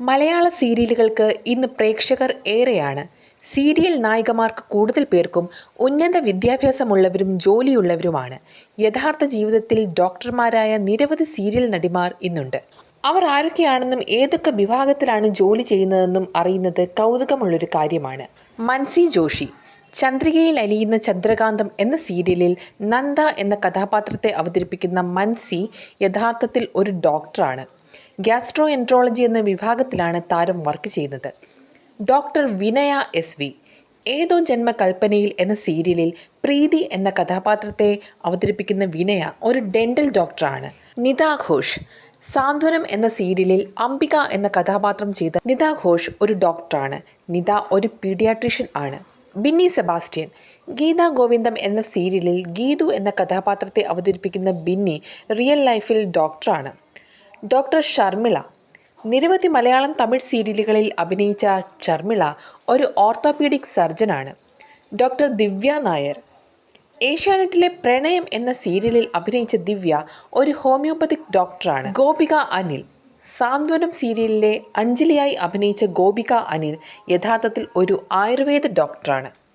മലയാള സീരിയലുകൾക്ക് ഇന്ന് പ്രേക്ഷകർ ഏറെയാണ്. സീരിയൽ നായികമാർക്ക് കൂടുതൽ പേർക്കും ഉന്നത വിദ്യാഭ്യാസമുള്ളവരും ജോലിയുള്ളവരുമാണ്. യഥാർത്ഥ ജീവിതത്തിൽ ഡോക്ടർമാരായ നിരവധി സീരിയൽ നടിമാർ ഇന്നുണ്ട്. അവർ ആരൊക്കെയാണെന്നും ഏതൊക്കെ വിഭാഗത്തിലാണ് ജോലി ചെയ്യുന്നതെന്നും അറിയുന്നത് കൗതുകമുള്ളൊരു കാര്യമാണ്. മൻസി ജോഷി ചന്ദ്രികയിൽ അലിയുന്ന ചന്ദ്രകാന്തം എന്ന സീരിയലിൽ നന്ദ എന്ന കഥാപാത്രത്തെ അവതരിപ്പിക്കുന്ന മൻസി യഥാർത്ഥത്തിൽ ഒരു ഡോക്ടറാണ്. ഗ്യാസ്ട്രോ എൻട്രോളജി എന്ന വിഭാഗത്തിലാണ് താരം വർക്ക് ചെയ്യുന്നത്. ഡോക്ടർ വിനയ എസ് വി ഏതോ ജന്മകൽപ്പനയിൽ എന്ന സീരിയലിൽ പ്രീതി എന്ന കഥാപാത്രത്തെ അവതരിപ്പിക്കുന്ന വിനയ ഒരു ഡെന്റൽ ഡോക്ടറാണ് നിത ഘോഷ്. സാന്ത്വനം എന്ന സീരിയലിൽ അംബിക എന്ന കഥാപാത്രം ചെയ്ത നിത ഘോഷ് ഒരു ഡോക്ടറാണ് നിത ഒരു പീഡിയാട്രീഷ്യൻ ആണ്. ബിന്നി സെബാസ്റ്റ്യൻ. ഗീത ഗോവിന്ദം എന്ന സീരിയലിൽ ഗീതു എന്ന കഥാപാത്രത്തെ അവതരിപ്പിക്കുന്ന ബിന്നി റിയൽ ലൈഫിൽ ഡോക്ടറാണ് ഡോക്ടർ ഷർമിള നിരവധി മലയാളം തമിഴ് സീരിയലുകളിൽ അഭിനയിച്ച ഷർമിള ഒരു ഓർത്തോപീഡിക് സർജനാണ്. ഡോക്ടർ ദിവ്യ നായർ. ഏഷ്യാനെറ്റിലെ പ്രണയം എന്ന സീരിയലിൽ അഭിനയിച്ച ദിവ്യ ഒരു ഹോമിയോപ്പതിക് ഡോക്ടറാണ്. ഗോപിക അനിൽ. സാന്ത്വനം സീരിയലിലെ അഞ്ജലിയായി അഭിനയിച്ച ഗോപിക അനിൽ യഥാർത്ഥത്തിൽ ഒരു ആയുർവേദ ഡോക്ടറാണ്.